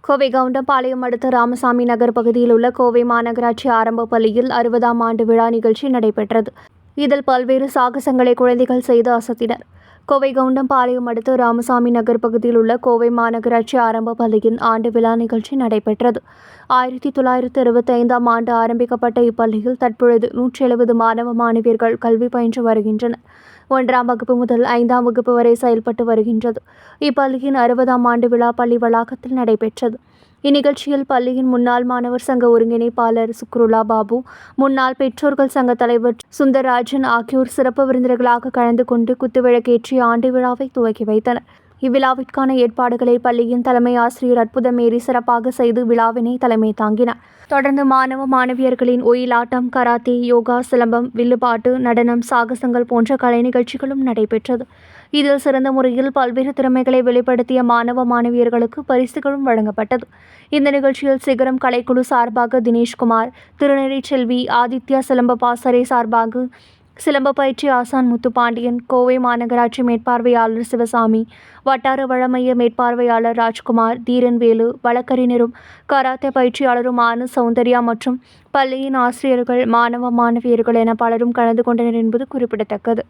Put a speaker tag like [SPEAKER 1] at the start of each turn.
[SPEAKER 1] கோவை கவுண்டம்பாளையம் அடுத்த ராமசாமி நகர் பகுதியில் உள்ள கோவை மாநகராட்சி ஆரம்ப பள்ளியில் அறுபதாம் ஆண்டு விழா நிகழ்ச்சி நடைபெற்றது. இதில் பல்வேறு சாகசங்களை குழந்தைகள் செய்து அசத்தினர். கோவை கவுண்டம்பாளையம் அடுத்த ராமசாமி நகர் பகுதியில் உள்ள கோவை மாநகராட்சி ஆரம்ப பள்ளியின் ஆண்டு விழா நிகழ்ச்சி நடைபெற்றது. ஆயிரத்தி தொள்ளாயிரத்தி அறுபத்தி ஐந்தாம் ஆண்டு ஆரம்பிக்கப்பட்ட இப்பள்ளியில் தற்பொழுது நூற்றி எழுபது மாணவ மாணவியர்கள் கல்வி பயின்று வருகின்றனர். ஒன்றாம் வகுப்பு முதல் ஐந்தாம் வகுப்பு வரை செயல்பட்டு வருகின்றது. இப்பள்ளியின் அறுபதாம் ஆண்டு விழா பள்ளி வளாகத்தில் நடைபெற்றது. இந்நிகழ்ச்சியில் பள்ளியின் முன்னாள் மாணவர் சங்க ஒருங்கிணைப்பாளர் சுக்ருலா பாபு முன்னாள் பெற்றோர்கள் சங்க தலைவர் சுந்தரராஜன் ஆகியோர் சிறப்பு விருந்தினர்களாக கலந்து கொண்டு குத்துவிளக்கேற்றி ஆண்டு விழாவை துவக்கி வைத்தனர். இவ்விழாவிற்கான ஏற்பாடுகளை பள்ளியின் தலைமை ஆசிரியர் அற்புதமேரி சிறப்பாக செய்து விழாவினை தலைமை தாங்கினார். தொடர்ந்து மாணவ மாணவியர்களின் ஒயிலாட்டம் கராத்தே யோகா சிலம்பம் வில்லுப்பாட்டு நடனம் சாகசங்கள் போன்ற கலை நிகழ்ச்சிகளும் நடைபெற்றது. இதில் சிறந்த முறையில் பல்வேறு திறமைகளை வெளிப்படுத்திய மாணவ மாணவியர்களுக்கு பரிசுகளும் வழங்கப்பட்டது. இந்த நிகழ்ச்சியில் சிகரம் கலைக்குழு சார்பாக தினேஷ்குமார் திருநெறி செல்வி ஆதித்யா சிலம்ப பாசறை சார்பாக சிலம்ப பயிற்சி ஆசான் முத்துப்பாண்டியன் கோவை மாநகராட்சி மேற்பார்வையாளர் சிவசாமி வட்டார வழமைய மேற்பார்வையாளர் ராஜ்குமார் தீரன்வேலு வழக்கறிஞரும் கராத்தே பயிற்சியாளருமான சௌந்தர்யா மற்றும் பள்ளியின் ஆசிரியர்கள் மாணவ மாணவியர்கள் என பலரும் கலந்து கொண்டனர் என்பது குறிப்பிடத்தக்கது.